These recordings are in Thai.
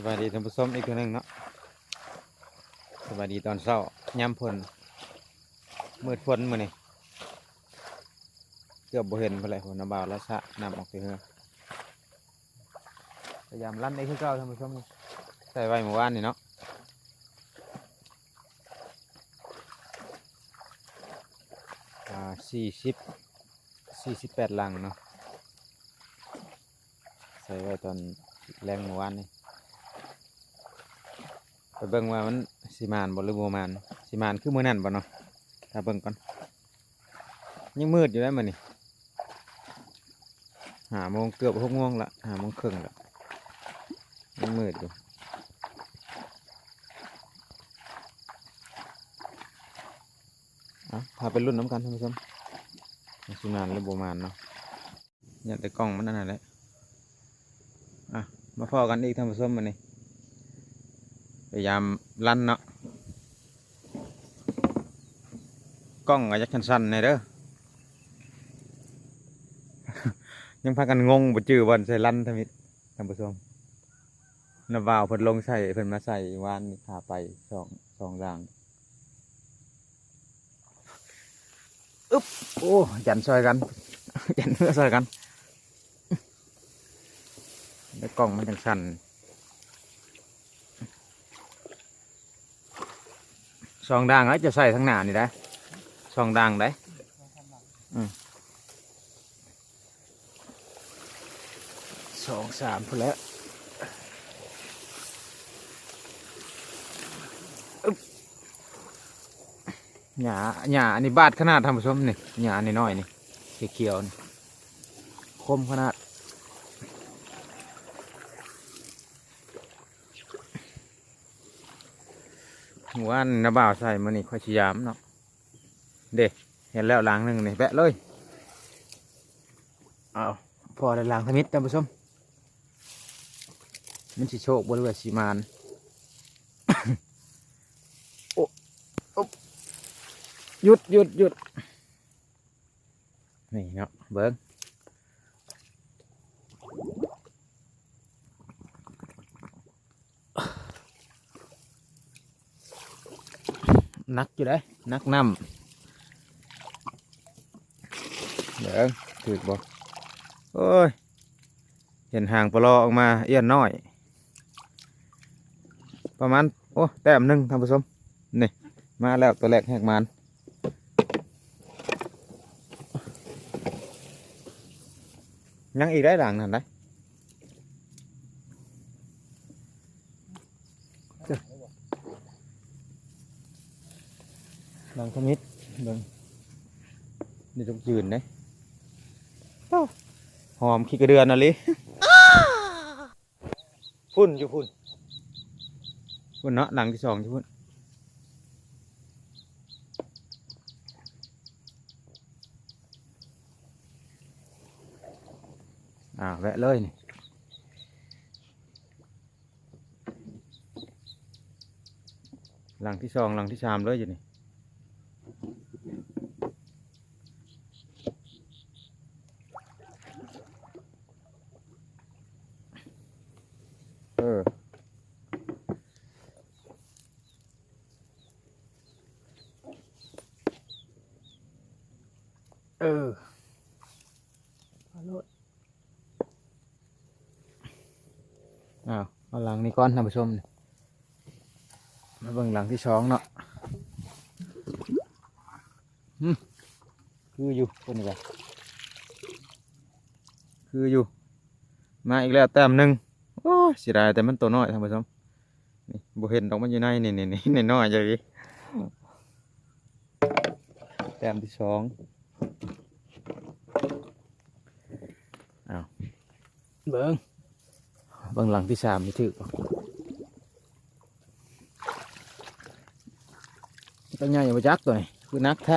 สวัสดีท่านผู้ชมอีกทีหนึงเนาะสวัสดีตอนเช้ายามฝนมืดฝนมื้อนี้เกือบบ่เห็นเพิ่นเลยฝนน้ำบาวแล้วสะนำออกไปเฮือพยายามลั่นได้คือเก่าท่านผู้ชมใส่ไว้เมื่อวานนี่เนาะสี่สิบสี่สิบแปดลังเนาะใส่ไว้ตอนแรงเมื่อวานนี่ ไปเบิ่งว่ามันสิมานบ่หรือบ่มานสิมานคือมื้อนั้นบ่เนาะถ้าเบิ่งก่อนยังมืดอยู่ได้มื้อนี้หาโมงเกือบหกโมงละหาโมงครึ่งละยังมืดอยู่อะพาไปรุ่นน้ำกันท่านผู้ชมสิมานหรือบ่มานเนาะเนี่ยแต่กล้องมันนั่นแหละอะมาพอกันอีกท่านผู้ชมมื้อนี้ พยายามลั่นเนาะกล้องอาจจะสั้นๆหน่ยเด้อ ยังพากันงงบ่จื้อวันใส่ลั่นทมิดท่านผู้ชมน้ำวาวเพิ่นลงใส่เพิ่นมาใส่วานนี่ขาไปสองสองอย่างอึ๊บโอ้ยันซอยกันยันเมื่อซอยกัน แล้วกล้องมันจังสั้น สองด่างแล้จะใส่ทั้งหน้านี่ได้สองด่างได้สองสามพอแล้วหญ้าหญ้าอันนี้บาดขนาดท่านผู้ชมนี่หญ้านี่น้อยนี่เขียวนี่คมขนาด หมู่บ้านนาบ่าวใส่มันนี่ค่อยชิยามเนาะเด็เห็นแล้วล้างหนึ่งนี่แบะเลยเอาพอได้ล้างทมิดท่านผู้ชมมันสิโชคบริเวณสีมานโอ้โอ้หยุดหยุดหยุดนี่เนาะเบิ้ง นักอยู่ได้นักน้ำเบิ้งถือบ่โอ้ย เห็นหางปลอออกมาเอี้ยนน้อย ประมาณ โอ้ แต้มหนึ่งท่านผู้ชมนี่ มาแล้วตัวแรกแหกมันยังอีกได้ด่างนั่นได้เจ้า ด่างขมิดเบิ่งนี่ต้องยืนเด้โอ้หอมขี้กระเดือนน่ะลิพุ่นอยู่พุ่นพุ่นเนาะหลังที่สองอยู่พุ่นอ่าแวะเลยนี่หลังที่สองหลังที่สามเลยอยู่นี่เออ เออเอาโลดอ้าวเอาหลังนี้ก่อนท่านผู้ชม มาเบิ่งหลังที่สองเนาะหึคืออยู่คนนี้กันคืออยู่ มาอีกแล้วแต้มหนึ่งโอ้ยเสียดายแต่มันตัวน้อยท่านผู้ชมนี่บ่เห็นดอกมันอยู่ในนี่นี่นี่นี่น้อยจังเลยแต้มที่สอง เบิ้งเบิ้งหลังที่สามนี่ถือบ่ตัวใหญ่มาจักตัวนี้คือนักแท้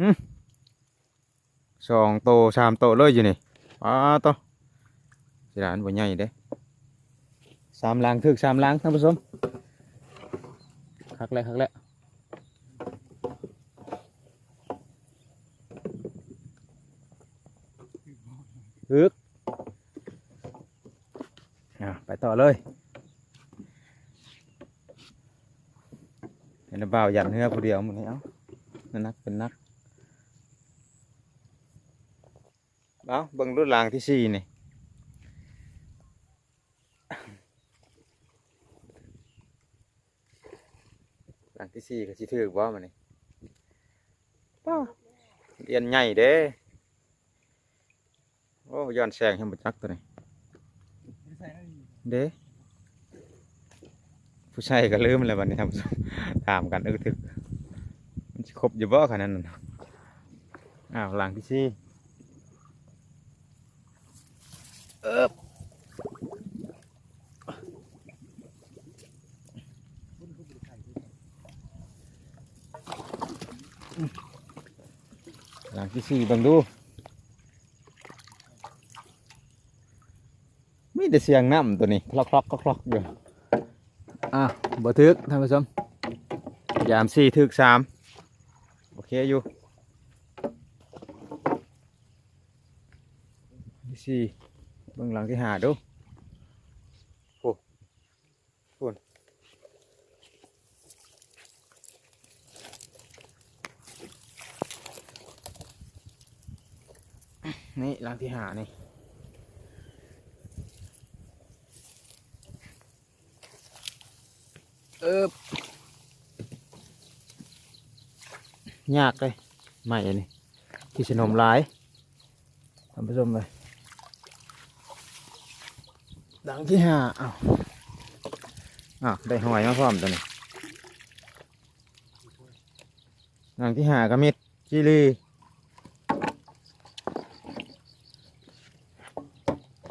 หืมสองโตสามโตเลยอยู่นี่ป้าโตสิร้านบ่ใหญ่เด้สามลังถึกสามลังท่านผู้ชมคักแล้วคักแล้ว อึกต่อเลยเห็นบ่าวยันเฮือผู้เดียวมันนี้เอ้านั่นนักเป็นนักเอาเบิ่งรุ่นรางที่สี่นี่รางที่สี่ก็สิถือว่ามันนี่ป้าเรียนใหญ่เด้ ย้อนแสงให้บ่จักตัวนี้เด้ผู้ชายก็ลืมแล้ววันนี้ครับถามกันเออถึกมันสิครบอยู่บ่ขนาดนั้นน่ะอ้าวหลังที่สี่เอบหลังที่สี่บังดู แต่เสียงน้ำตัวนี้คลอกคลอกคลอกคลอกอยู่อะบ่ทึกท่านผู้ชมยามสี่ทึกสามโอเคอยู่ที่สี่เบื้องหลังที่หาดูโอ้ฝุ่นนี่หลังที่หานี่ เอยากเลยใหม่นี่ที่สนมหลายท่านผู้ชมเลยดังที่ห้าอ้าวอ้าวได้หอยมาพร้อมตัวนี้ดังที่ห้าก็มิดจิลี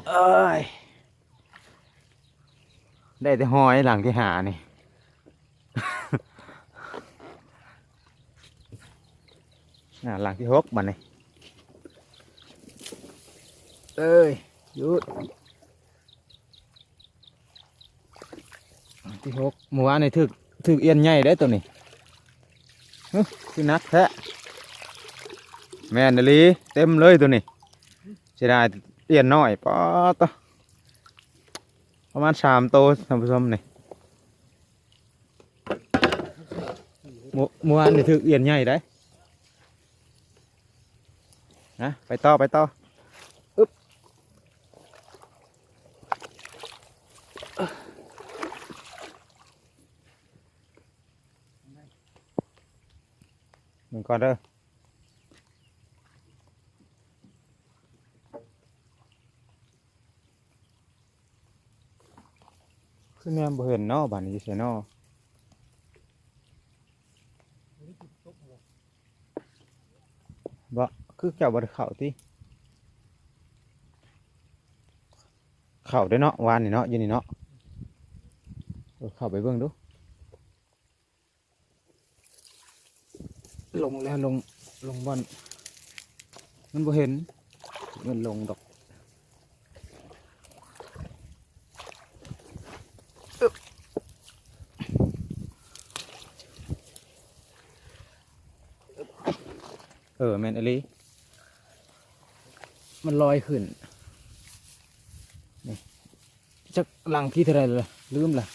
เอ้ยได้แต่หอยหลังที่หานี่ อ่าหลังที่หกบันนี่เอ้ยหยุดหลังที่หกหมู่บ้านนี่ถึกถึกเอียนใหญ่ได้ตัวนี้ฮึคือนักแท้แม่ นะไปต่อไปต่ออึ๊บหนึ่งก่อนเด้อคือแนมบ่เห็นเนาะบ้านนี้ใช่เนาะบ่ คือเจ้าบ่ได้เข้าติเข่าได้เนาะวานนี่เนาะอยืนนี่เนาะเออเข้าไปเบิ่งดูลงแล้วลงลงบอนมันบ่เห็นมันลงดอกอึ๊บเออแมนอหลี มันลอยขึ้นจักหลังที่เท่าไรเลยลืมละ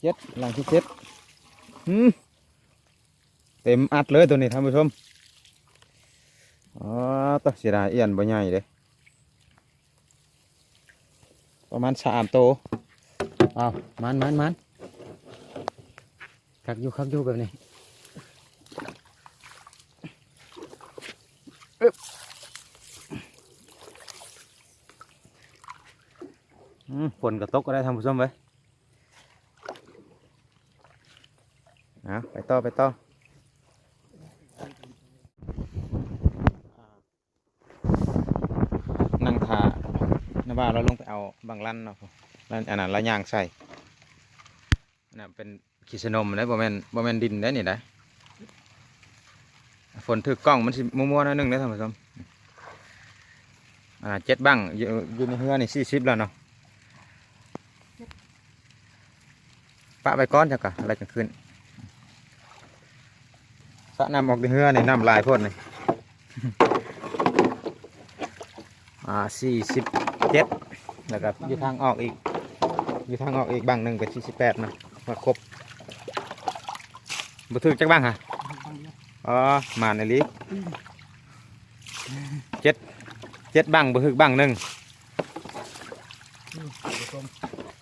เจ็ดหลังที่เจ็ดหืมเต็มอัดเลยตัวนี้ท่านผู้ชม อ๋อตักเสียดายเอียนบ่ใหญ่เลยประมาณสามโตอ้าวมันมันมันคักอยู่คักอยู่แบบนี้ ฝนกระตกก็ได้ทำผู้ชมไว้นะไปต่อไปต่อนั่งทาหน้าบ้านเราลงไปเอาบางลั่นเนาะลั่นอันนั้นละย่างใส่นนั้นเป็นขีสนมนะบ่แมนบ่แมนดินได้นี่ได้ฝนถือกล้องมันสิมัวๆหนิดนึงได้ท่านผู้ชมอ่าเจ็ดบังอยู่อยู่ในเฮือนี่สี่สิบแล้วเนาะ ปะไปก้อนจังกะอะไรกันขึ้นสะน้ำออกในเฮือในน้ำลายพ่นนี่อ่าสี่สิบเจ็ดแล้วก็อยู่ทางออกอีก อยู่ทางออกอีกบังหนึ่งเป็นสี่สิบแปดนะมาครบบุทึกจักบ้างฮะอ๋อมาในลิเจ็ดเจ็ดบังบุทึกบังหนึ่ง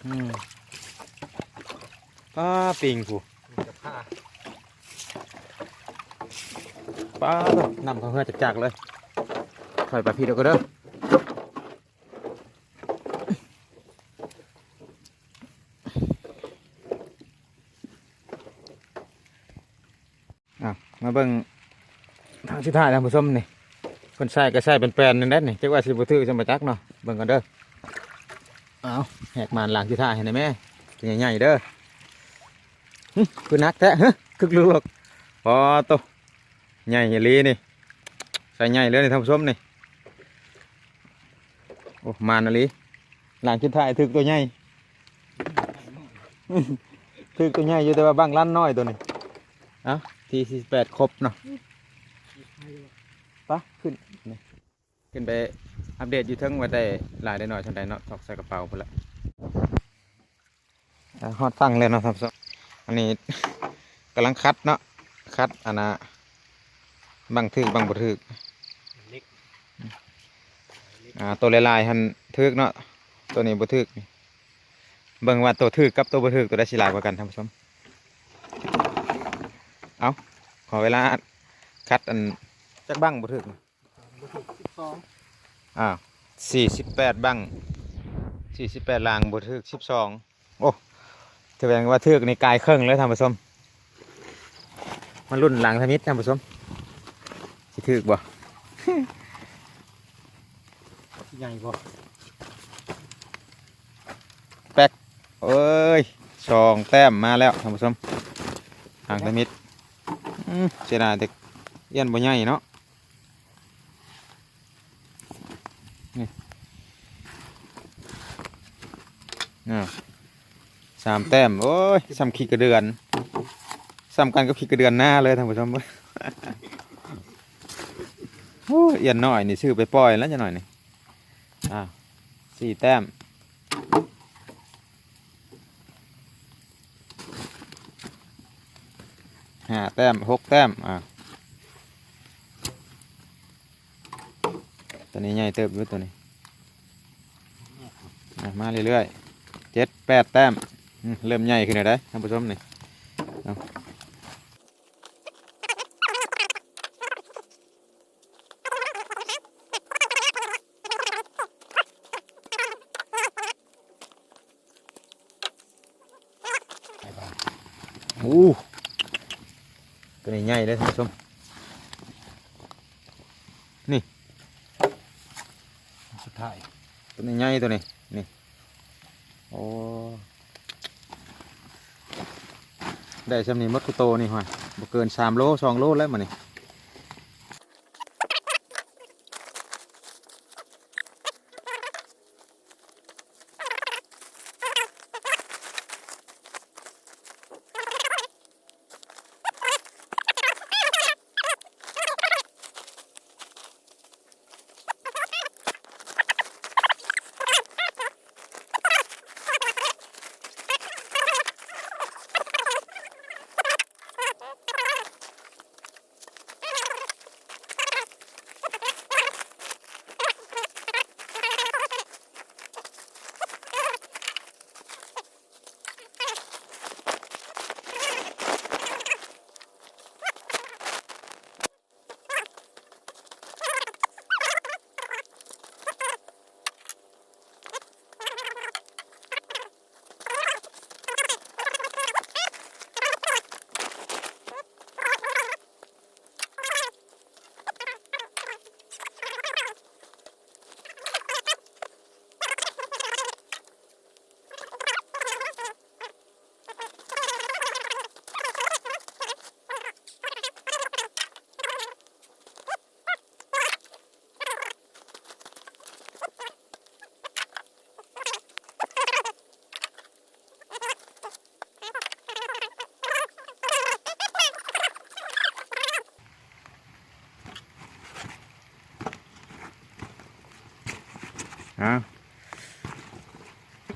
อืม ป้าปิงผู้ป้านำเขาเพื่อจักจักๆเลยถอยไปพี่เดี๋ยวก็เด้ออะมาเบิ่งทางสุดท้ายท่านผู้ชมนี่คนใส่ก็ใส่เป็นแปลนนึงได้นี่จักว่าสิบ่ถือสมบัจักเนาะเบิ่งกันเด้อเอาแหกมานหลังสุดท้ายให้หน่อยแม่ตัวใหญ่ๆเด้อหึ คือนักแท้ฮะคึกลูกพอโตะใหญ่อีหลีนี่ใส่ใหญ่เลยนี่ท่านผู้ชมนี่โอ้มานอีหลีหลังสุดท้ายถึกตัวใหญ่ถึกตัวใหญ่อยู่แต่ว่าบางลั่นน้อยตัวนี้อะทีสี่แปดครบเนาะปะขึ้นนี่ขึ้นไปอัปเดตอยู่ทั้งว่าได้หลายได้หน่อยเท่าใดเนาะถอกใส่กระเป๋าไปละฮอดฟังเลยเนาะครับ อันนี้กำลังคัดเนาะคัดอันน่ะบางทึกบางบ่ทึกอ่าตัวลายๆหันทึกเนาะตัวนี้บ่ทึกนี่เบิ่งว่าตัวทึกกับตัวบ่ทึกตัวได้สิหลายกว่ากันท่านผู้ชมขอเวลาคัดอันจักบังบ่ถึกอ่าสี่สิบแปดบังสี่สิบแปดลางบ่ถึกสิบสองโอ้ แสดงว่าถึกในกายเครื่องเลยท่านผู้ชมมันรุ่นหลังทมิตท่านผู้ชมสิถึกบ่ใหญ่บ่เอ้ยสองแต้มมาแล้วท่านผู้ชมหางทมิตอืมเสียดายแต่เอี้ยนบ่ใหญ่เนาะนี่อ่า สามแต้มโอ้ยซ้ำขี้กระเดือนซ้ำกันกับขี้กระเดือนหน้าเลยท่านผู้ชมเว้ยโอ้ยเอียนน้อยนี่ซื้อไปปล่อยแล้วจะหน่อยนี่อ่าสี่แต้มห้าแต้มหกแต้มอ่าตัวนี้ใหญ่เติบด้วยตัวนี้อะมาเรื่อยๆเจ็ดแปดแต้ม เริ่มใหญ่ขึ้นแล้วได้อท่านผู้ชมนี่เอาอู้ตัวนี้ใหญ่เลยท่านผู้ชมสุดท้ายตัวนี้ใหญ่ตัวนี้นี่โอ้ ได้ชำนีมดคุโตนี่ฮะบ่เกินสามโลสองโลแล้วมันนี่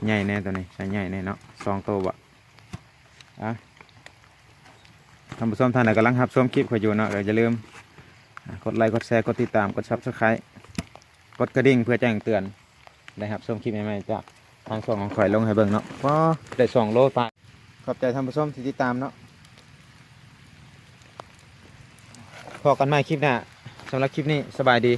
ใหญ่แน่ตัวนี้ใช่ใหญ่แน่เนาะสองตัวบ่อะท่านผู้ชมท่านใดกำลังรับชมคลิปขอยอยู่เนาะก็อย่าลืมกดไลค์กดแชร์กดติดตามกดซับสไครต์กดกระดิ่งเพื่อแจ้งเตือนได้รับชมคลิปใหม่ๆจากทางช่องของข่อยลงให้เบิ่งเนาะว้าได้สองโลตายขอบใจท่านผู้ชมที่ติดตามเนาะพอกันใหม่คลิปหน้าสำหรับคลิปนี้สบายดี